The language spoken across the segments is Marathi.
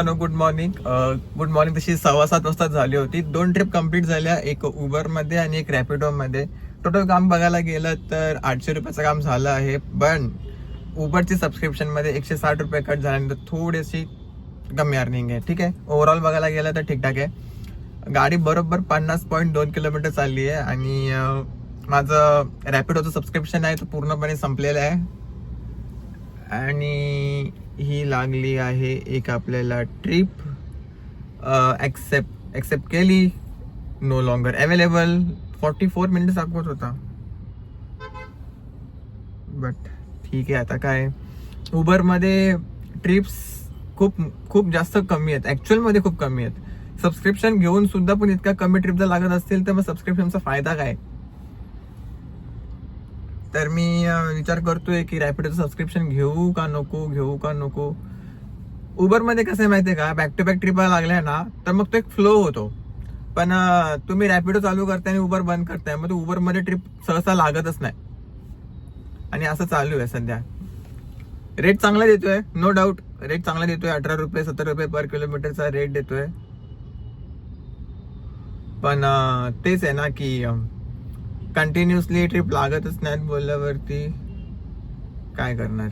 Hello good morning good morning तशी सव्वा सात वाजता झाली होती. दोन ट्रिप कंप्लीट झाल्या. एक उबरमध्ये आणि एक रॅपिडोमध्ये टोटल काम बघायला गेलं तर आठशे रुपयाचं काम झालं आहे. पण उबरची सबस्क्रिप्शनमध्ये एकशे साठ रुपये कट झाल्यानंतर थोडीशी कमी अर्निंग आहे. ठीक आहे? ओव्हरऑल बघायला गेलं तर ठीकठाक आहे. गाडी बरोबर पन्नास पॉईंट दोन किलोमीटर चालली आहे. आणि माझं रॅपिडोचं सबस्क्रिप्शन आहे तो पूर्णपणे संपलेलं आहे. आणि ही लागली आहे एक आपल्याला ट्रिप ॲक्सेप्ट ॲक्सेप्ट केली. No longer available forty four minutes दाखवत होता. बट ठीक आहे आता काय? उबरमध्ये ट्रिप्स खूप खूप जास्त कमी आहेत. ॲक्च्युअलमध्ये खूप कमी आहेत. सबस्क्रिप्शन घेऊन सुद्धा पण इतका कमी ट्रिप जर लागत असतील तर मग सबस्क्रिप्शनचा फायदा काय? तर मी विचार करतोय की रॅपिडोचं सबस्क्रिप्शन घेऊ का नको घेऊ का नको? उबरमध्ये कसं आहे माहितीये का? बॅक टू बॅक ट्रिपा लागल्या ना तर मग तो एक फ्लो होतो. पण तुम्ही रॅपिडो चालू करताय आणि उबर बंद करताय मग उबरमध्ये ट्रिप सहसा लागतच नाही. आणि असं चालू आहे सध्या. रेट चांगला देतोय नो डाऊट रेट चांगला देतोय अठरा रुपये सत्तर रुपये पर किलोमीटरचा रेट देतोय. पण तेच आहे ना की कंटिन्युअसली ट्रिप लागतच नाहीत बोलल्यावरती काय करणार?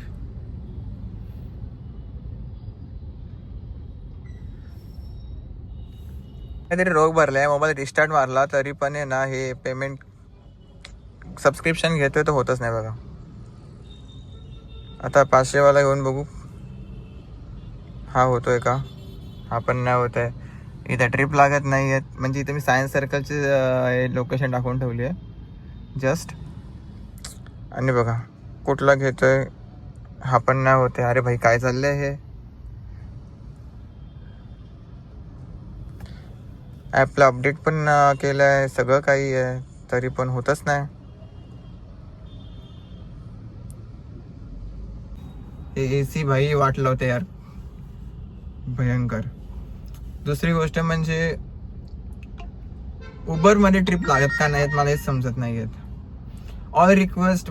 काहीतरी रोग भरलाय मोबाईल रिस्टार्ट मारला तरी पण आहे ना हे पेमेंट सबस्क्रिप्शन घेतोय तर होतच नाही बघा. आता पाचशेवाला घेऊन बघू. हा होतोय का? हा पण नाही होत आहे इथे ट्रिप लागत नाही आहेत म्हणजे इथे मी सायन्स सर्कलची लोकेशन टाकून ठेवली आहे. जस्ट. आणि बघा कुठला घेतोय? हा पण नाही होते अरे भाई काय चाललंय हे? ॲपला अपडेट पण केलं आहे सगळं काही आहे. तरी पण होतच नाही. ए सी भाई वाट लावते यार. भयंकर. दुसरी गोष्ट म्हणजे उबरमध्ये ट्रिप लागत का नाहीत मला हेच समजत नाही आहेत all request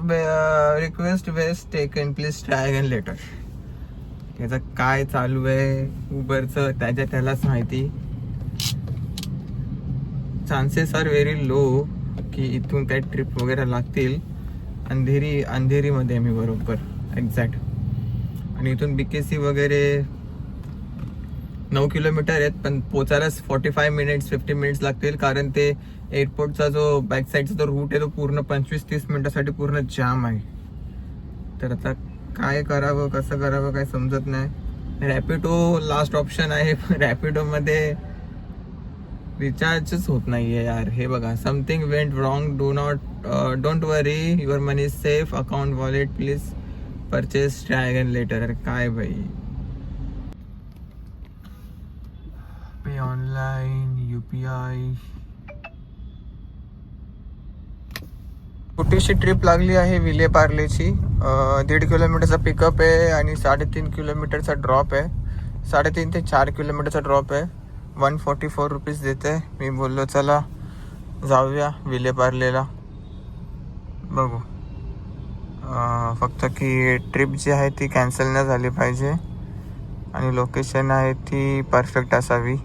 request west taken please try again later त्याचं काय चालू आहे? उबरचं त्याच्या त्यालाच माहिती. चान्सेस आर व्हेरी लो की इथून काही ट्रिप वगैरे लागतील. अंधेरी अंधेरीमध्ये मी बरोबर. एक्झॅक्ट आणि इथून बी के सी वगैरे नऊ किलोमीटर आहेत पण पोचायलाच forty five minutes fifty minutes लागतील. कारण ते एअरपोर्टचा जो बॅक साईडचा जो रूट आहे तो पूर्ण पंचवीस तीस मिनिटासाठी पूर्ण जाम आहे. तर आता काय करावं कसं करावं काय समजत नाही. रॅपिडो लास्ट ऑप्शन आहे. पण रॅपिडोमध्ये रिचार्जच होत नाही आहे यार. हे बघा something went wrong do not don't worry your money safe account wallet please purchase try again later काय भाई ऑनलाईन यू पी आय. छोटीशी ट्रिप लागली आहे विले पार्लेची दीड किलोमीटरचा पिकअप आहे आणि साडेतीन किलोमीटरचा ड्रॉप आहे. साडेतीन ते चार किलोमीटरचा ड्रॉप आहे. वन फोर्टी फोर रुपीज देते. मी बोललो चला जाऊया विले पार्लेला बघू फक्त की ट्रिप जी आहे ती कॅन्सल नाही झाली पाहिजे. आणि लोकेशन आहे ती परफेक्ट असावी.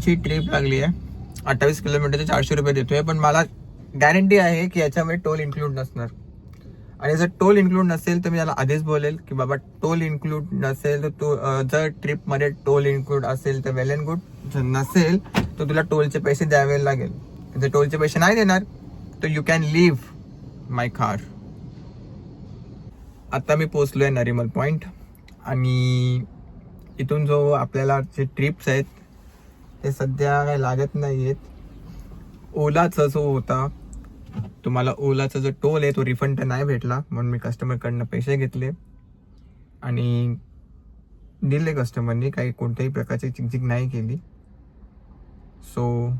ची ट्रिप लागली आहे. अठ्ठावीस किलोमीटरचे चारशे रुपये देतोय पण मला गॅरंटी आहे की याच्यामध्ये टोल इन्क्लूड नसणार. आणि जर टोल इन्क्लूड नसेल तर मी त्याला आधीच बोलेल की बाबा टोल इन्क्लूड नसेल तर तू जर ट्रिपमध्ये टोल इन्क्लूड असेल तर वेल अँड गुड जर नसेल तर तुला टोलचे पैसे द्यावे लागेल. जर टोलचे पैसे नाही देणार तर you can leave my car आता मी पोचलो आहे नरिमल पॉईंट आणि इथून जो आपल्याला जे ट्रिप्स आहेत ते सध्या काही लागत नाही आहेत ओलाचा जो होता तुम्हाला ओलाचा जो टोल आहे तो रिफंड तर नाही भेटला म्हणून मी कस्टमरकडनं पैसे घेतले. आणि दिले कस्टमरनी काही कोणत्याही प्रकारची चिकचिक नाही केली. सो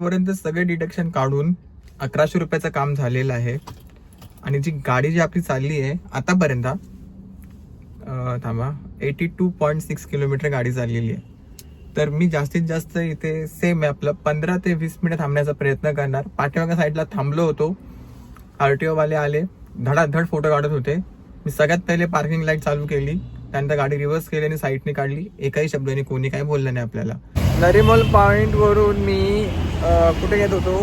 पर्यंत सगळे डिडक्शन काढून अकराशे रुपयाचं काम झालेलं आहे. आणि जी गाडी जी आपली चालली आहे आतापर्यंत थांबा. Eighty two point six kilometre गाडी चाललेली आहे. तर मी जास्तीत जास्त इथे सेम आहे आपलं पंधरा ते वीस मिनिट थांबण्याचा प्रयत्न करणार. पाठीमागच्या साईडला थांबलो होतो. आर टी ओवाले आले. धडाधड फोटो काढत होते. मी सगळ्यात पहिले पार्किंग लाइट चालू केली. त्यानंतर गाडी रिव्हर्स केली आणि साईडने काढली. एकाही शब्दाने कोणी काही बोललं नाही आपल्याला. नरिमल पॉईंटवरून मी कुठे येत होतो?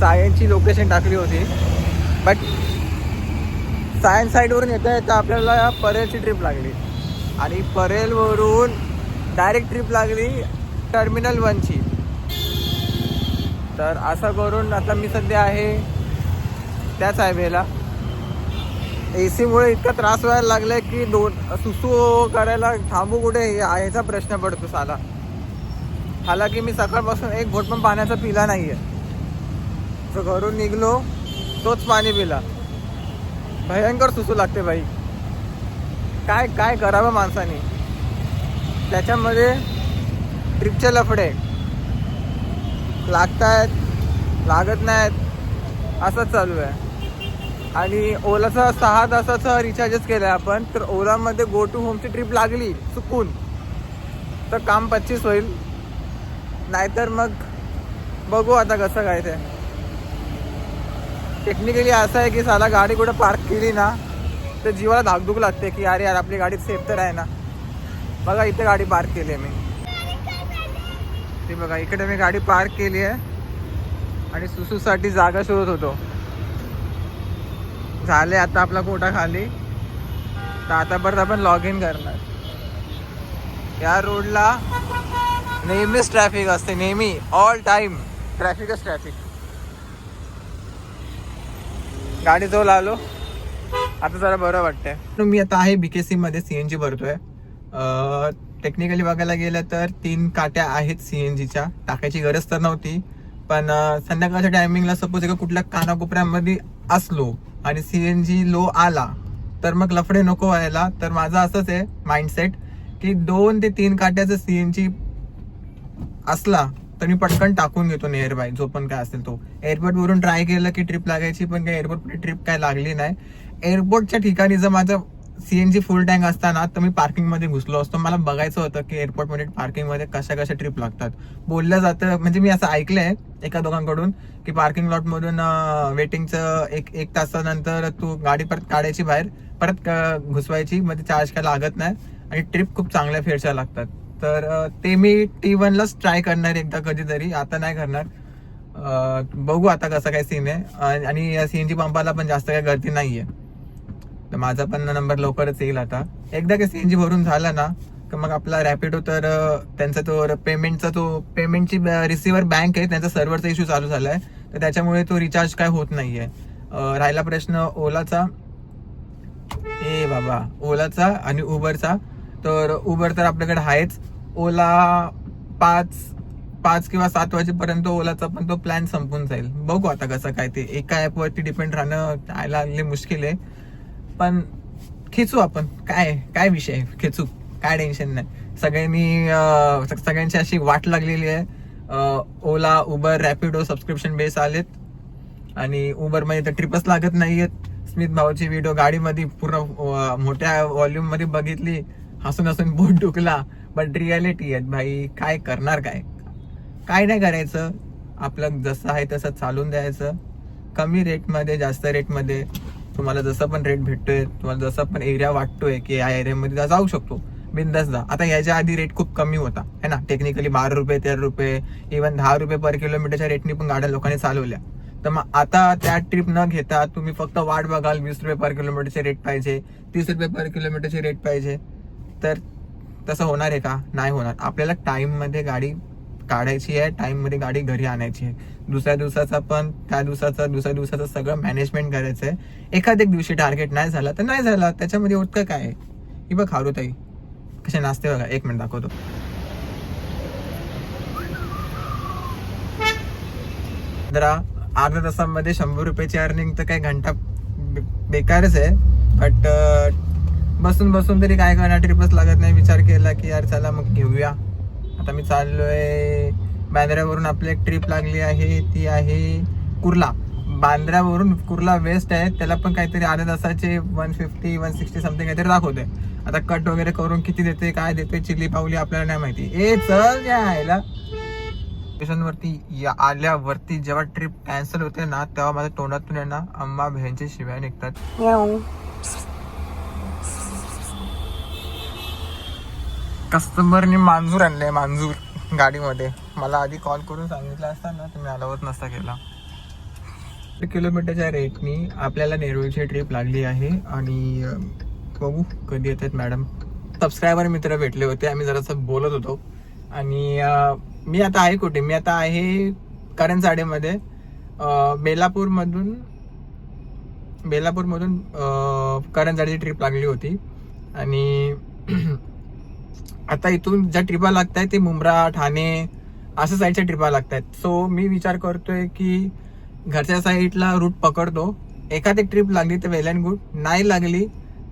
सायनची लोकेशन टाकली होती. बट सायन्स साईडवरून येता येता आपल्याला परेलची ट्रिप लागली. आणि परेलवरून डायरेक्ट ट्रिप लागली टर्मिनल वनची तर असं करून आता मी सध्या आहे त्याच हायवेला ए सीमुळे इतका त्रास व्हायला लागलाय की दोन सुसू करायला थांबू कुठे हे- ह्याचा प्रश्न पडतो साला. की मी सकाळपासून एक घोट पण पाण्याचा पिला नाही आहे घरून निघलो तोच पाणी पिला. भयंकर सुसू लागते बाई काय काय करावं माणसाने? त्याच्यामध्ये ट्रिपचे लफडे. लागत आहेत लागत नाहीत असंच चालू आहे. आणि ओलाचा सहा तासाचा रिचार्जच केला आहे आपण तर ओलामध्ये गो टू होमची ट्रिप लागली चुकून. तर काम पच्चीस होईल. नाहीतर मग बघू आता कसं काय ते. टेक्निकली असं आहे की साला गाडी कुठं पार्क केली ना तर जीवाला धाकधूक लागते की अरे यार आपली गाडी सेफ तर आहे ना. बघा इथे गाडी पार्क केली आहे मी. ते बघा इकडे मी गाडी पार्क केली आहे. आणि सुसूसाठी जागा शोधत होतो. झाले आता आपला कोटा खाली. तर आता परत आपण लॉग इन करणार. या रोडला नेहमीच ट्रॅफिक असते नेहमी ऑल टाईम ट्रॅफिकच ट्रॅफिक गाडी जवळ आलो. आता जरा बरं वाटतंय. मी आता आहे बीकेसी मध्ये सीएनजी भरतोय. टेक्निकली बघायला गेलं तर तीन काट्या आहेत सीएनजीच्या टाकायची गरज तर नव्हती. पण संध्याकाळच्या टायमिंगला सपोज एका कुठल्या कानाकोपऱ्यामध्ये असलो आणि सीएनजी लो आला तर मग लफडे नको व्हायला. तर माझं असंच आहे माइंडसेट की दोन ते तीन काट्याचं सीएनजी असला तर मी पटकन टाकून घेतो नियर बाय जो पण काय असेल तो. एअरपोर्ट वरून ट्राय केलं की ट्रिप लागायची पण काही एअरपोर्ट ट्रिप काय लागली नाही. एअरपोर्टच्या ठिकाणी जर माझं C N G full tank असताना तर मी पार्किंगमध्ये घुसलो असतो. मला बघायचं होतं की एअरपोर्टमध्ये पार्किंगमध्ये कशा कशा ट्रिप लागतात. बोललं जातं म्हणजे मी असं ऐकलंय एका दोघांकडून की पार्किंग लॉटमधून वेटिंगचं एक एक तासानंतर तू गाडी परत काढायची बाहेर परत घुसवायची मध्ये चार्ज काय लागत नाही. आणि ट्रिप खूप चांगल्या फेरच्या लागतात. तर ते मी टी वनलाच ट्राय करणार एकदा कधीतरी. आता नाही करणार. बघू आता कसं काय सीन आहे. आणि या सीएनजी पंपाला पण जास्त काही गर्दी नाही आहे तर माझा पण नंबर लवकरच येईल आता. एकदा का सीएनजी भरून झाला ना तर मग आपला रॅपिडो तर त्यांचा तो पेमेंटचा तो पेमेंटची रिसिव्हर बँक आहे. त्यांचा सर्व्हरचा इश्यू चालू झाला आहे तर त्याच्यामुळे तो रिचार्ज काय होत नाही आहे राहिला प्रश्न ओलाचा. ए बाबा ओलाचा आणि उबरचा. तर उबर तर आपल्याकडे आहेच. ओला पाच पाच किंवा सात वाजेपर्यंत ओलाचा पण तो प्लॅन संपून जाईल. बघू आता कसं काय ते. एका ॲपवरती डिपेंड राहणं आयला लय मुश्किल आहे. पण खेचू आपण. काय काय विषय? आहे? खेचू. काय टेन्शन नाही. सगळ्यांनी सगळ्यांची अशी वाट लागलेली आहे. Ola Uber Rapido subscription base आलेत. आणि उबरमध्ये तर ट्रिपच लागत नाही आहेत स्मित भाऊची व्हिडिओ गाडीमध्ये पूर्ण मोठ्या व्हॉल्यूममध्ये बघितली. हसून हसून बोट डुकला. बट रियालिटी आहेत भाई काय करणार काय? काय नाही करायचं. आपलं जसं आहे तसं चालून द्यायचं. कमी रेटमध्ये जास्त रेटमध्ये तुम्हाला जसं पण रेट भेटतोय तुम्हाला जसं पण एरिया वाटतोय की या एरियामध्ये जाऊ शकतो. बिंदास जा. आता याच्या आधी रेट खूप कमी होता है ना? टेक्निकली बारा रुपये तेरा रुपये इव्हन दहा रुपये पर किलोमीटरच्या रेटनी पण गाड्या लोकांनी चालवल्या. तर मग आता त्या ट्रिप न घेता तुम्ही फक्त वाट बघाल वीस रुपये पर किलोमीटरचे रेट पाहिजे तीस रुपये पर किलोमीटरचे रेट पाहिजे. तर तसं होणार आहे का? नाही होणार. आपल्याला टाईममध्ये गाडी काढायची आहे टाईममध्ये गाडी घरी आणायची आहे. दुसऱ्या दिवसाचा पण त्या दिवसाचा दुसऱ्या दिवसाचं सगळं मॅनेजमेंट करायचं आहे. एखाद्या दिवशी टार्गेट नाही झाला तर नाही झाला. त्याच्यामध्ये उतकं काय आहे? ही बघ ताई कसे नाचते बघा. एक मिनिट दाखवतो. जरा अर्ध्या तासामध्ये शंभर रुपयाची अर्निंग तर काही घंटा बे- बेकारच आहे. बट बसून बसून तरी काय करणार? ट्रिपच लागत नाही. विचार केला की यार चला मग घेऊया. आता मी चाललोय. बांद्र्यावरून आपली एक ट्रिप लागली आहे. ती आहे कुर्ला. बांद्र्यावरून कुर्ला वेस्ट आहे. त्याला पण काहीतरी अर्ध्या तासाचे one fifty one sixty something काहीतरी दाखवते आता कट वगैरे करून किती देते काय देते चिली पावली आपल्याला नाही माहिती. ए चल यायला. स्टेशनवरती या आल्यावरती जेव्हा ट्रिप कॅन्सल होते ना तेव्हा माझ्या तोंडातून आहे ना अम्मा बहिणचे शिव्या निघतात. कस्टमरनी मांजूर आणलंय मांजूर गाडीमध्ये. मला आधी कॉल करून सांगितलं असता ना तुम्ही अलावत नसता केला. किलोमीटरच्या रेटनी आपल्याला नेरूळची ट्रिप लागली आहे आणि बघू कधी येतात मॅडम सबस्क्रायबर मित्र भेटले होते आम्ही जरासं बोलत होतो. आणि मी आता आहे कुठे? मी आता आहे करंजाडेमध्ये साडेमध्ये बेलापूरमधून बेलापूरमधून करंजाडीची ट्रिप लागली होती. आणि आता इथून ज्या ट्रिपा लागत आहेत ते मुंब्रा ठाणे असं साईडच्या ट्रिपा लागत आहेत सो मी विचार करतोय की घरच्या साईडला रूट पकडतो. एखादी ट्रिप लागली तर वेल अँड गुड. नाही लागली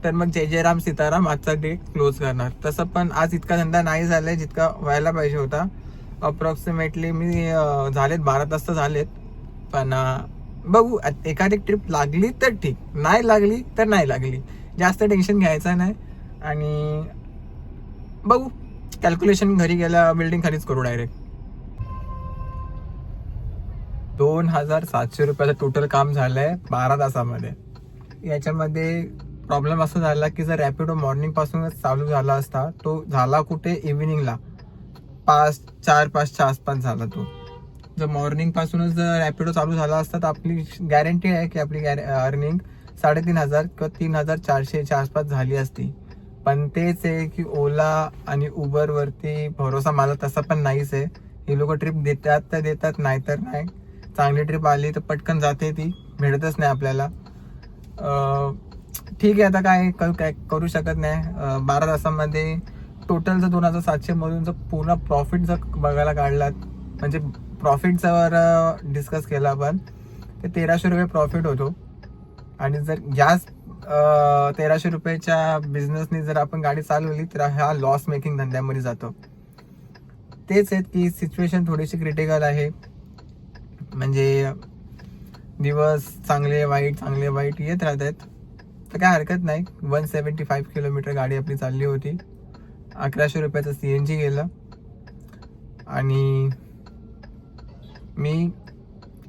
तर मग जय जयराम सीताराम आजचा डे क्लोज करणार. तसं पण आज इतका धंदा नाही झालाय जितका व्हायला पाहिजे होता. अप्रॉक्सिमेटली मी झालेत बारा तास तर झालेत. पण बघू एखादी ट्रिप लागली तर ठीक. नाही लागली तर नाही लागली. जास्त टेन्शन घ्यायचं नाही. आणि बघू. कॅल्क्युलेशन घरी गेल्या बिल्डिंग खालीच करू डायरेक्ट दोन हजार सातशे रुपयाचं टोटल काम झालंय बारा तासामध्ये. याच्यामध्ये प्रॉब्लेम असा झाला की जर रॅपिडो मॉर्निंग पासूनच चालू झाला असता तो झाला कुठे? इव्हिनिंगला पाच चार पाचच्या आसपास झाला तो. जर मॉर्निंग पासूनच जर रॅपिडो चालू झाला असता तर आपली गॅरंटी आहे की आपली गॅर अर्निंग साडेतीन हजार किंवा तीन हजार चारशेच्या आसपास झाली असती. पण तेच आहे की ओला आणि उबर वरती भरोसा मला तसा पण नाहीच आहे. ही लोक ट्रिप देतात तर देतात नाही तर नाही. चांगली ट्रिप आली तर पटकन जाते ती. भेटतच नाही आपल्याला. ठीक आहे आता काय करू काय करू शकत नाही. बारा तासामध्ये टोटल जर दोन हजार सातशे मधून जर पूर्ण प्रॉफिट जर बघायला काढलात म्हणजे प्रॉफिटचा जर डिस्कस केला आपण तर तेराशे रुपये प्रॉफिट होतो. आणि जर गॅस तेराशे रुपयाच्या बिझनेसनी जर आपण गाडी चालवली तर हा लॉस मेकिंग धंद्यामध्ये जातो. तेच आहेत की सिच्युएशन थोडीशी क्रिटिकल आहे. म्हणजे दिवस चांगले वाईट चांगले वाईट येत राहत आहेत तर काय हरकत नाही. वन सेवन्टी फाईव्ह किलोमीटर गाडी आपली चालली होती. अकराशे रुपयाचं सी एन जी गेलं. आणि मी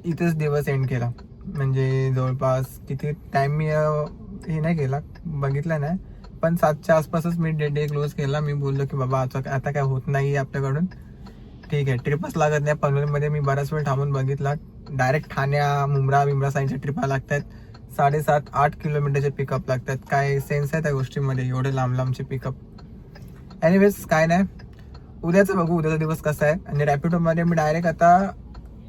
इथंच दिवस एंड केला. म्हणजे जवळपास किती टाइम मी हे नाही केला बघितलं नाही. पण सातच्या आसपासच मी डे डे क्लोज केला. मी बोललो की बाबा आता आता काय होत नाही आपल्याकडून. ठीक आहे ट्रिपच लागत नाही. पनवेलमध्ये मी बराच वेळ थांबून बघितला. डायरेक्ट ठाण्या मुंब्रा बिमरा साईडच्या ट्रिपा लागतात. साडेसात आठ किलोमीटरचे पिकअप लागतात. काय सेन्स आहे त्या गोष्टीमध्ये? एवढे लांब लांबचे पिकअप एनिवेज काय नाही. उद्याचं बघू. उद्याचा दिवस कसा आहे. आणि रॅपिडोमध्ये मी डायरेक्ट आता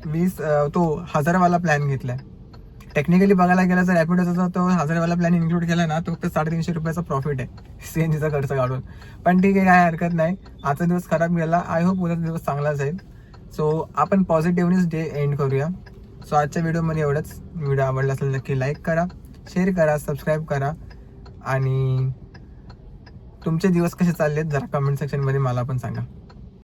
वीस तो हजारवाला प्लॅन घेतला आहे टेक्निकली बघायला गेला तर रॅपिडोचा तो हजारवाला प्लॅन इन्क्लूड केला ना तो फक्त साडेतीनशे रुपयाचा प्रॉफिट आहे. सीएनजीचा खर्च काढून. पण ठीक आहे काय हरकत नाही. आजचा दिवस खराब गेला. आय होप उद्याचा दिवस चांगला जाईल सो आपण पॉझिटिव्हनेच डे एंड करूया. सो आजच्या व्हिडिओमध्ये एवढंच. व्हिडिओ आवडला असेल नक्की लाईक करा. शेअर करा सबस्क्राईब करा. आणि तुमचे दिवस कसे चालले आहेत जरा कमेंट सेक्शनमध्ये मला पण सांगा.